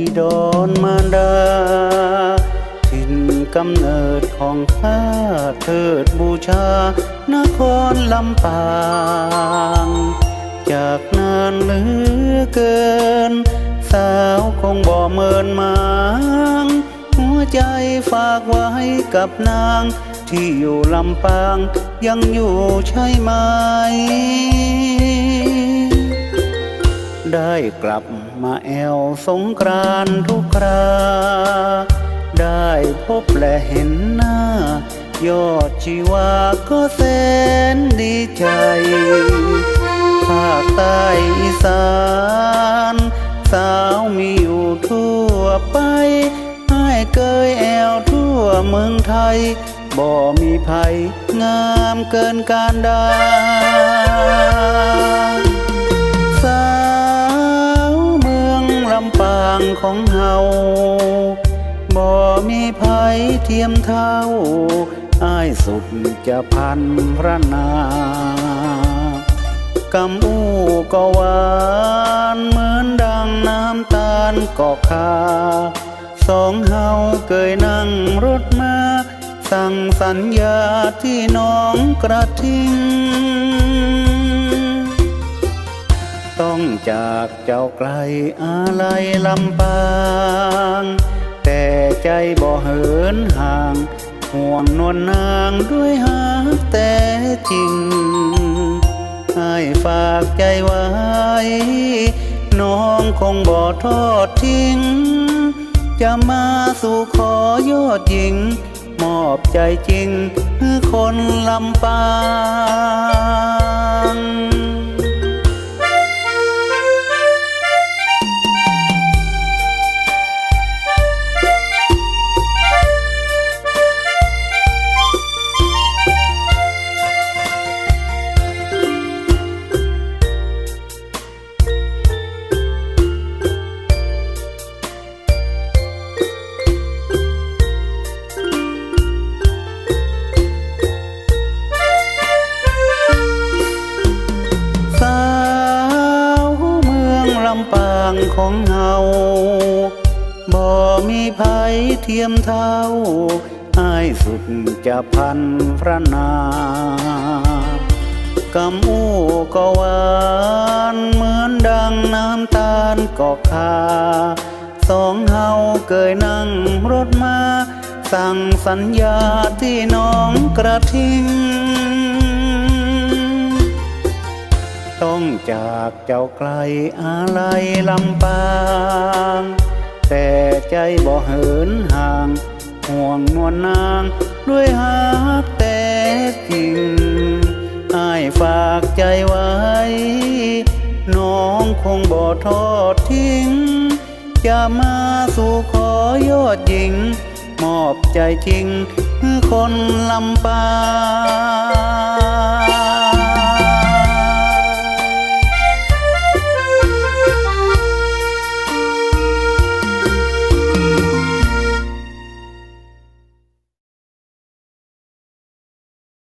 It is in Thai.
ดนบิดอนมารดา ถิ่นกำเนิดของข้าเทิดบูชานครลำปาง จากนานเหลือเกิน สาวคงบ่เมินมางหัวใจฝากไว้กับนาง ที่อยู่ลำปางยังอยู่ใช่ไหม ได้กลับมาแอวสงกรานทุกครา ได้พบและเห็นหน้า ยอดชีวาก็แสนดีใจ ภาคใต้อีสาน สาวมีอยู่ทั่วไป ให้เกยแอวทั่วเมืองไทย บ่มีภัยงามเกินการด ของเฮาบ่มีภัยเทียมเท่าอ้ายสุดจะพันพระนากำอู้ก็หวานเหมือนดังน้ำตาลกอกคาสองเฮาเคยนั่งรถมา สั่งสัญญาที่น้องกระทิง จากเจ้าไกลอะไรลำปาง แต่ใจบ่เหินห่าง ห่วงนวลนางด้วยหาแต่จริงให้ฝากใจไว้ น้องคงบ่ทอดทิ้ง จะมาสู่ขอยอดหญิง มอบใจจริงคือคนลำปางำปางของเฮาบ่มีภัยเทียมเท่าอายสุดจะพันพระนากำอู้ก็หวานเหมือนดังน้ำตาลกอกคาสองเฮาเคยนั่งรถมา สั่งสัญญาที่น้องกระทิง ต้องจากเจ้าไกลอะไรลำปาง แต่ใจบ่เหินห่าง ห่วงนวลนางด้วยหากแต่จริงอ้ายฝากใจไว้ น้องคงบ่ทอดทิ้ง จะมาสู่ขอยอดหญิง มอบใจจริงคือคนลำปาง